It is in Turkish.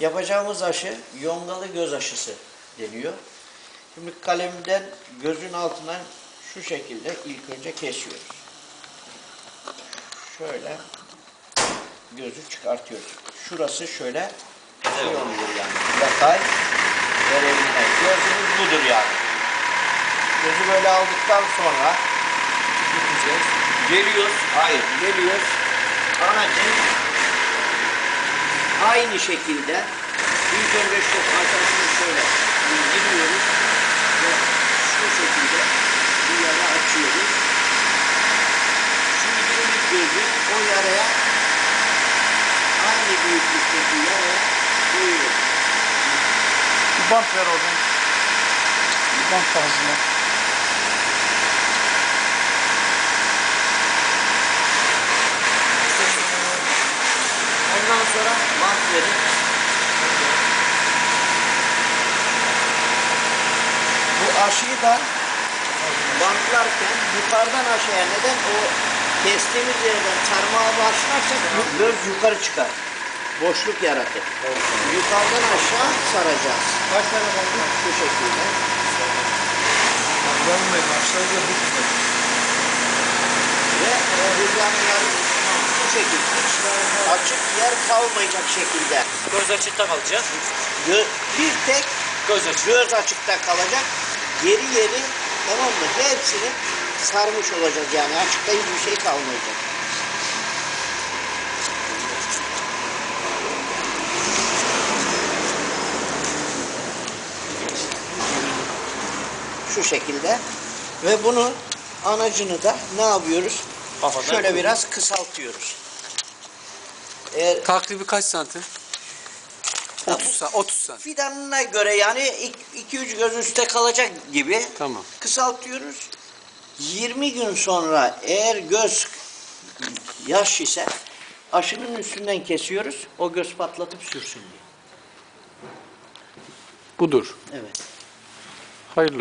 Yapacağımız aşı yongalı göz aşısı deniyor. Şimdi kalemden gözün altından şu şekilde ilk önce kesiyoruz. Şöyle gözü çıkartıyoruz. Şurası şöyle şey oluyor yani. Yatay verebilme. Gözümüz budur yani. Gözü böyle aldıktan sonra geliyoruz. Hayır, geliyoruz. Anacın aynı şekilde ilk önce şu arkasını şöyle giriyoruz ve şu şekilde bir yara açıyoruz. Şu ikinci gözü o yaraya aynı büyüklükteki yaraya koyuyoruz. Bir bant ver oradan. Bir bant fazla. Ondan sonra bant verip bu aşıyı da bantlarken yukarıdan aşağıya neden o kestiğimiz yerden çarmıha başlarsak göz yukarı çıkar. Boşluk yaratır. Yukarıdan aşağı saracağız. Kaç tane bant Şu şekilde. Yanmayın aşağıda bitmedi. Ve e, hızlanmaları şekilde. Açık yer kalmayacak şekilde. Göz açıkta kalacak. Gö- bir tek Göz açık. göz açıkta kalacak. Geri geri tamam mı? Hepsini sarmış olacağız yani. Açıkta hiçbir şey kalmayacak. Şu şekilde. Ve bunu anacını da ne yapıyoruz? Kafadan Şöyle biraz kısaltıyoruz. Eğer Takribi kaç santim? 30 santim. 30 santim. fidanına göre yani 2-3 göz üstte kalacak gibi Tamam. kısaltıyoruz. 20 gün sonra eğer göz yaş ise aşının üstünden kesiyoruz. O göz patlatıp sürsün diye. Budur. Evet. Hayırlı